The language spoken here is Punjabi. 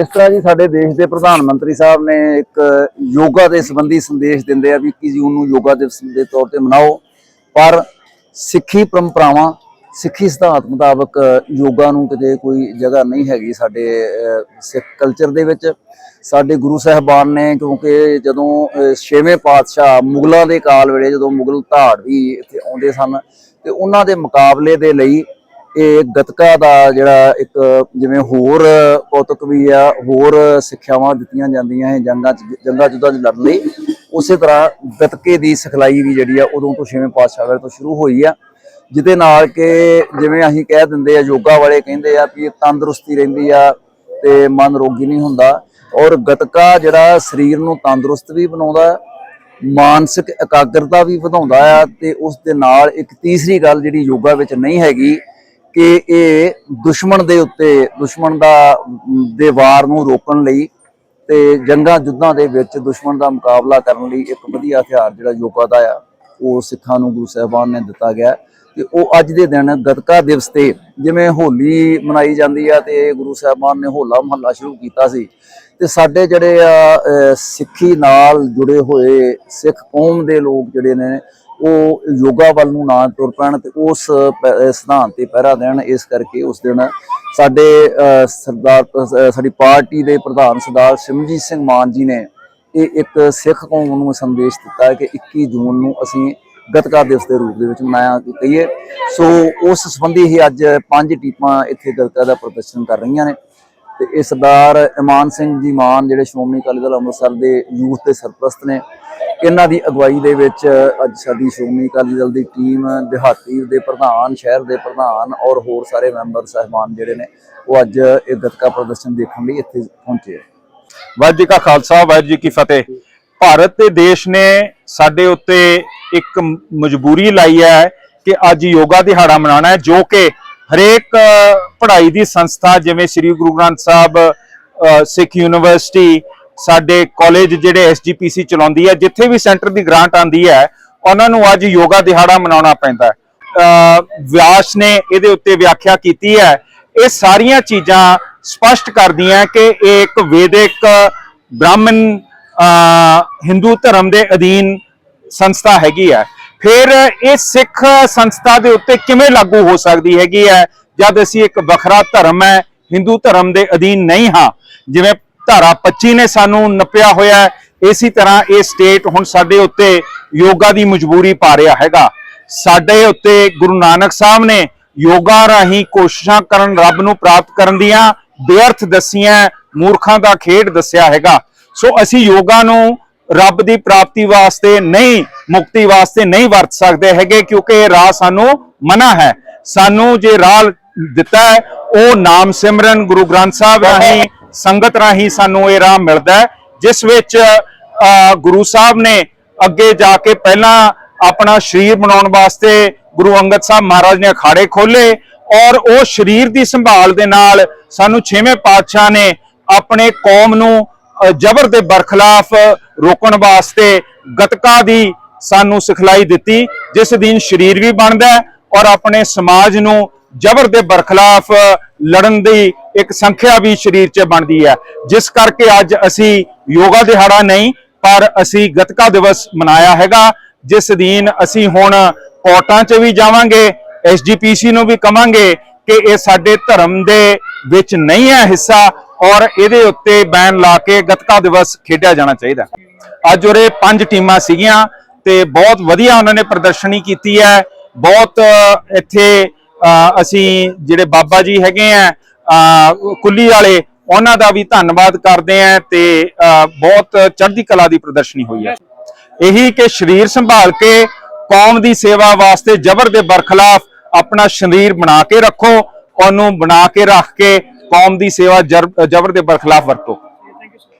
ਇਸ ਤਰ੍ਹਾਂ ਜੀ ਸਾਡੇ ਦੇਸ਼ ਦੇ ਪ੍ਰਧਾਨ ਮੰਤਰੀ ਸਾਹਿਬ ਨੇ ਇੱਕ ਯੋਗਾ ਦੇ ਸੰਬੰਧੀ ਸੰਦੇਸ਼ ਦਿੰਦੇ ਆ ਵੀ 21 ਜੂਨ ਨੂੰ ਯੋਗਾ ਦਿਵਸ ਦੇ ਤੌਰ ਤੇ ਮਨਾਓ। ਪਰ ਸਿੱਖੀ ਪਰੰਪਰਾਵਾਂ, ਸਿੱਖੀ ਸਿਧਾਂਤ ਮੁਤਾਬਕ ਯੋਗਾ ਨੂੰ ਕਿਤੇ ਕੋਈ ਜਗ੍ਹਾ ਨਹੀਂ ਹੈਗੀ ਸਾਡੇ ਸਿੱਖ ਕਲਚਰ ਦੇ ਵਿੱਚ। ਸਾਡੇ ਗੁਰੂ ਸਾਹਿਬਾਨ ਨੇ ਕਿਉਂਕਿ ਜਦੋਂ ਛੇਵੇਂ ਪਾਤਸ਼ਾਹ ਮੁਗਲਾਂ ਦੇ ਕਾਲ ਵੇਲੇ ਜਦੋਂ ਮੁਗਲ ਧਾੜ ਵੀ ਇੱਥੇ ਆਉਂਦੇ ਸਨ, ਤੇ ਉਹਨਾਂ ਦੇ ਮੁਕਾਬਲੇ ਦੇ ਲਈ ਇਹ ਗਤਕਾ ਦਾ ਜਿਹੜਾ ਇੱਕ ਜਿਵੇਂ ਹੋਰ ਕੌਤਕ ਵੀ ਆ, ਹੋਰ ਸਿੱਖਿਆਵਾਂ ਦਿੱਤੀਆਂ ਜਾਂਦੀਆਂ ਹੈ ਜੰਗਾਂ ਚ, ਜੰਗਾਂ ਜੁੱਦਾਂ 'ਚ ਲੜਨ ਲਈ। ਉਸੇ ਤਰ੍ਹਾਂ ਗਤਕੇ ਦੀ ਸਿਖਲਾਈ ਵੀ ਜਿਹੜੀ ਆ ਉਦੋਂ ਤੋਂ ਛੇਵੇਂ ਪਾਤਸ਼ਾਹ ਵੇਲੇ ਤੋਂ ਸ਼ੁਰੂ ਹੋਈ ਆ। ਜਿਹਦੇ ਨਾਲ ਕਿ ਜਿਵੇਂ ਅਸੀਂ ਕਹਿ ਦਿੰਦੇ ਆ, ਯੋਗਾ ਵਾਲੇ ਕਹਿੰਦੇ ਆ ਵੀ ਤੰਦਰੁਸਤੀ ਰਹਿੰਦੀ ਆ ਤੇ ਮਨ ਰੋਗੀ ਨਹੀਂ ਹੁੰਦਾ। ਔਰ ਗਤਕਾ ਜਿਹੜਾ ਸਰੀਰ ਨੂੰ ਤੰਦਰੁਸਤ ਵੀ ਬਣਾਉਂਦਾ, ਮਾਨਸਿਕ ਇਕਾਗਰਤਾ ਵੀ ਵਧਾਉਂਦਾ ਆ ਤੇ ਉਸ ਦੇ ਨਾਲ ਇੱਕ ਤੀਸਰੀ ਗੱਲ ਜਿਹੜੀ ਯੋਗਾ ਵਿੱਚ ਨਹੀਂ ਹੈਗੀ ਕਿ ਇਹ ਦੁਸ਼ਮਣ ਦੇ ਉੱਤੇ ਦੁਸ਼ਮਣ ਦਾ ਅਮ, ਦੇ ਵਾਰ ਨੂੰ ਰੋਕਣ ਲਈ ਤੇ ਜੰਗਾਂ ਜੁੱਦਾਂ ਦੇ ਵਿੱਚ ਦੁਸ਼ਮਣ ਦਾ ਮੁਕਾਬਲਾ ਕਰਨ ਲਈ ਇੱਕ ਵਧੀਆ ਹਥਿਆਰ ਜਿਹੜਾ ਯੋਗਾ ਦਾ ਆ ਉਹ ਸਿੱਖਾਂ ਨੂੰ ਗੁਰੂ ਸਾਹਿਬਾਨ ਨੇ ਦਿੱਤਾ ਗਿਆ। ਤੇ ਉਹ ਅੱਜ ਦੇ ਦਿਨ ਗਤਕਾ ਦਿਵਸ ਤੇ ਜਿਵੇਂ ਹੋਲੀ ਮਨਾਈ ਜਾਂਦੀ ਆ ਤੇ ਗੁਰੂ ਸਾਹਿਬਾਨ ਨੇ ਹੋਲਾ ਮਹੱਲਾ ਸ਼ੁਰੂ ਕੀਤਾ ਸੀ। ਤੇ ਸਾਡੇ ਜਿਹੜੇ ਆ ਸਿੱਖੀ ਨਾਲ ਜੁੜੇ ਹੋਏ ਸਿੱਖ ਕੌਮ ਦੇ ਲੋਕ ਜਿਹੜੇ ਨੇ ਉਹ ਯੋਗਾ ਵੱਲ ਨੂੰ ਨਾ ਤੁਰ ਪੈਣ ਤੇ ਉਸ ਪ- ਸਿਧਾਂਤ ਤੇ ਪਹਿਰਾ ਦੇਣ, ਇਸ ਕਰਕੇ ਉਸ ਦਿਨ ਸਾਡੇ ਸਰਦਾਰ ਸਾਡੀ ਪਾਰਟੀ ਦੇ ਪ੍ਰਧਾਨ ਸਰਦਾਰ ਸਿਮਰਜੀਤ ਸਿੰਘ ਮਾਨ ਜੀ ਨੇ ਇਹ ਇੱਕ ਸਿੱਖ ਕੌਮ ਨੂੰ ਸੰਦੇਸ਼ ਦਿੱਤਾ ਕਿ 21 ਜੂਨ ਨੂੰ ਅਸੀਂ ਗਤਕਾ ਦਿਵਸ ਦੇ ਰੂਪ ਦੇ ਵਿੱਚ ਮਨਾਇਆ ਕਹੀਏ। ਸੋ ਉਸ ਸੰਬੰਧੀ ਹੀ ਅੱਜ ਪੰਜ ਟੀਮਾਂ ਇੱਥੇ ਗਤਕਾ ਦਾ ਪ੍ਰਦਰਸ਼ਨ ਕਰ ਰਹੀਆਂ ਨੇ। ਤੇ ਇਹ ਸਰਦਾਰ ਇਮਾਨ ਸਿੰਘ ਜੀ ਮਾਨ, ਜਿਹੜੇ ਸ਼੍ਰੋਮਣੀ ਅਕਾਲੀ ਦਲ ਅੰਮ੍ਰਿਤਸਰ ਦੇ ਯੂਥ ਦੇ ਸਰਪ੍ਰਸਤ ਨੇ ਇਹਨਾਂ ਦੀ ਅਗਵਾਈ ਦੇ ਵਿੱਚ ਅੱਜ ਸਾਡੀ ਸ਼੍ਰੋਮਣੀ ਅਕਾਲੀ ਦਲ ਦੀ ਟੀਮ, ਦਿਹਾਤੀ ਦੇ ਪ੍ਰਧਾਨ, ਸ਼ਹਿਰ ਦੇ ਪ੍ਰਧਾਨ ਔਰ ਹੋਰ ਸਾਰੇ ਮੈਂਬਰ, ਸਹਿਬਾਨ ਜਿਹੜੇ ਨੇ, ਉਹ ਅੱਜ ਇਹ ਗੱਤਕਾ ਪ੍ਰਦਰਸ਼ਨ ਦੇਖਣ ਲਈ ਇੱਥੇ ਪਹੁੰਚੇ ਆ ਵਾਹਿਗੁਰੂ ਜੀ ਕਾ ਖਾਲਸਾ, ਵਾਹਿਗੁਰੂ ਜੀ ਕੀ ਫਤਿਹ। ਭਾਰਤ ਤੇ ਦੇਸ਼ ਨੇ ਸਾਡੇ ਉੱਤੇ ਇੱਕ ਮਜਬੂਰੀ ਲਾਈ ਹੈ ਕਿ ਅੱਜ ਯੋਗਾ ਦਿਹਾੜਾ ਮਨਾਉਣਾ ਹੈ, ਜੋ ਕਿ ਹਰੇਕ ਪੜ੍ਹਾਈ ਦੀ ਸੰਸਥਾ, ਜਿਵੇਂ ਸ੍ਰੀ ਗੁਰੂ ਗ੍ਰੰਥ ਸਾਹਿਬ ਸਿੱਖ ਯੂਨੀਵਰਸਿਟੀ ਸਾਡੇ ਕਾਲਜ ਜਿਹੜੇ ਐਸਜੀਪੀਸੀ ਚਲਾਉਂਦੀ ਹੈ, ਜਿੱਥੇ ਵੀ ਸੈਂਟਰ ਦੀ ਗ੍ਰਾਂਟ ਆਂਦੀ ਹੈ, ਉਹਨਾਂ ਨੂੰ ਅੱਜ ਯੋਗਾ ਦਿਹਾੜਾ ਮਨਾਉਣਾ ਪੈਂਦਾ ਵਿਆਸ ਨੇ ਇਹਦੇ ਉੱਤੇ ਵਿਆਖਿਆ ਕੀਤੀ ਹੈ। ਇਹ ਸਾਰੀਆਂ ਚੀਜ਼ਾਂ ਸਪਸ਼ਟ ਕਰਦੀਆਂ ਕਿ ਇਹ ਇੱਕ ਵੈਦਿਕ, ਬ੍ਰਾਹਮਣ ਹਿੰਦੂ ਧਰਮ ਦੇ ਅਧੀਨ ਸੰਸਥਾ ਹੈਗੀ ਹੈ। ਫਿਰ ਇਹ ਸਿੱਖ ਸੰਸਥਾ ਦੇ ਉੱਤੇ ਕਿਵੇਂ ਲਾਗੂ ਹੋ ਸਕਦੀ ਹੈਗੀ ਹੈ? ਜਦ ਅਸੀਂ ਇੱਕ ਵੱਖਰਾ ਧਰਮ ਹੈ, ਹਿੰਦੂ ਧਰਮ ਦੇ ਅਧੀਨ ਨਹੀਂ ਹਾਂ, ਜਿਵੇਂ ਧਾਰਾ 25 ਨੇ ਸਾਨੂੰ ਨੱਪਿਆ ਹੋਇਆ ਹੈ। ਇਸੇ ਤਰ੍ਹਾਂ ਇਹ ਸਟੇਟ ਹੁਣ ਸਾਡੇ ਉੱਤੇ ਯੋਗਾ ਦੀ ਮਜਬੂਰੀ ਪਾ ਰਿਹਾ ਹੈਗਾ। ਸਾਡੇ ਉੱਤੇ ਗੁਰੂ ਨਾਨਕ ਸਾਹਿਬ ਨੇ ਯੋਗਾ ਰਾਹੀਂ ਕੋਸ਼ਿਸ਼ਾਂ ਕਰਨ, ਰੱਬ ਨੂੰ ਪ੍ਰਾਪਤ ਕਰਨ ਦੀਆਂ ਬੇਅਰਥ ਦਸੀਆਂ, ਮੂਰਖਾਂ ਦਾ ਖੇਡ ਦੱਸਿਆ ਹੈਗਾ। ਸੋ ਅਸੀਂ ਯੋਗਾ ਨੂੰ ਰੱਬ ਦੀ ਪ੍ਰਾਪਤੀ ਵਾਸਤੇ ਨਹੀਂ, ਮੁਕਤੀ ਵਾਸਤੇ ਨਹੀਂ ਵਰਤ ਸਕਦੇ ਹੈਗੇ, ਕਿਉਂਕਿ ਇਹ ਰਾਹ ਸਾਨੂੰ ਮਨਾ ਹੈ। ਸਾਨੂੰ ਜੇ ਰਾਹ ਦਿੱਤਾ ਹੈ, ਉਹ ਨਾਮ ਸਿਮਰਨ ਗੁਰੂ ਗ੍ਰੰਥ ਸਾਹਿਬ ਰਾਹੀਂ ਸੰਗਤ ਰਾਹੀਂ ਸਾਨੂੰ ਇਹ ਰਾਹ ਮਿਲਦਾ ਜਿਸ ਵਿੱਚ ਗੁਰੂ ਸਾਹਿਬ ਨੇ ਅੱਗੇ ਜਾ ਕੇ ਪਹਿਲਾਂ ਆਪਣਾ ਸਰੀਰ ਬਣਾਉਣ ਵਾਸਤੇ ਗੁਰੂ ਅੰਗਦ ਸਾਹਿਬ ਮਹਾਰਾਜ ਨੇ ਅਖਾੜੇ ਖੋਲੇ ਔਰ ਉਹ ਸਰੀਰ ਦੀ ਸੰਭਾਲ ਦੇ ਨਾਲ ਸਾਨੂੰ ਛੇਵੇਂ ਪਾਤਸ਼ਾਹ ਨੇ ਆਪਣੇ ਕੌਮ ਨੂੰ ਜ਼ਬਰ ਦੇ ਬਰਖਲਾਫ ਰੋਕਣ ਵਾਸਤੇ ਗਤਕਾ ਦੀ ਸਾਨੂੰ ਸਿਖਲਾਈ ਦਿੱਤੀ, ਜਿਸ ਦਿਨ ਸਰੀਰ ਵੀ ਬਣਦਾ ਔਰ ਆਪਣੇ ਸਮਾਜ ਨੂੰ ਜ਼ਬਰ ਦੇ ਬਰਖਲਾਫ ਲੜਨ ਦੀ ਇੱਕ ਸੰਖਿਆ ਵੀ ਸਰੀਰ 'ਚ ਬਣਦੀ ਹੈ। ਜਿਸ ਕਰਕੇ ਅੱਜ ਅਸੀਂ ਯੋਗਾ ਦਿਹਾੜਾ ਨਹੀਂ, ਪਰ ਅਸੀਂ ਗਤਕਾ ਦਿਵਸ ਮਨਾਇਆ ਹੈਗਾ। ਜਿਸ ਦਿਨ ਅਸੀਂ ਹੁਣ ਕੋਰਟਾਂ 'ਚ ਵੀ ਜਾਵਾਂਗੇ ਐਸਜੀਪੀਸੀ ਨੂੰ ਵੀ ਕਵਾਂਗੇ ਕਿ ਇਹ ਸਾਡੇ ਧਰਮ ਦੇ ਵਿੱਚ ਨਹੀਂ ਹੈ ਹਿੱਸਾ ਔਰ ਇਹਦੇ ਉੱਤੇ ਬੈਨ ਲਾ ਕੇ ਗਤਕਾ ਦਿਵਸ ਖੇਡਿਆ ਜਾਣਾ ਚਾਹੀਦਾ ਅੱਜ ਉਰੇ ਪੰਜ ਟੀਮਾਂ ਸੀਗੀਆਂ ਤੇ ਬਹੁਤ ਵਧੀਆ ਉਹਨਾਂ ਨੇ ਪ੍ਰਦਰਸ਼ਨੀ ਕੀਤੀ ਹੈ। ਬਹੁਤ ਇੱਥੇ ਅਸੀਂ ਜਿਹੜੇ ਬਾਬਾ ਜੀ ਹੈਗੇ ਆ ਕੁੱਲੀ ਵਾਲੇ, ਉਹਨਾਂ ਦਾ ਵੀ ਧੰਨਵਾਦ ਕਰਦੇ ਆ ਤੇ ਬਹੁਤ ਚੜ੍ਹਦੀ ਕਲਾ ਦੀ ਪ੍ਰਦਰਸ਼ਨੀ ਹੋਈ ਹੈ ਇਹੀ ਕਿ ਸਰੀਰ ਸੰਭਾਲ ਕੇ ਕੌਮ ਦੀ ਸੇਵਾ ਵਾਸਤੇ ਜ਼ਬਰ ਦੇ ਬਰਖਲਾਫ ਆਪਣਾ ਸਰੀਰ ਬਣਾ ਕੇ ਰੱਖੋ, ਉਹਨੂੰ ਬਣਾ ਕੇ ਰੱਖ ਕੇ ਕੌਮ ਦੀ ਸੇਵਾ ਜਰ- ਜ਼ਬਰ ਦੇ ਬਰਖਲਾਫ ਵਰਤੋ।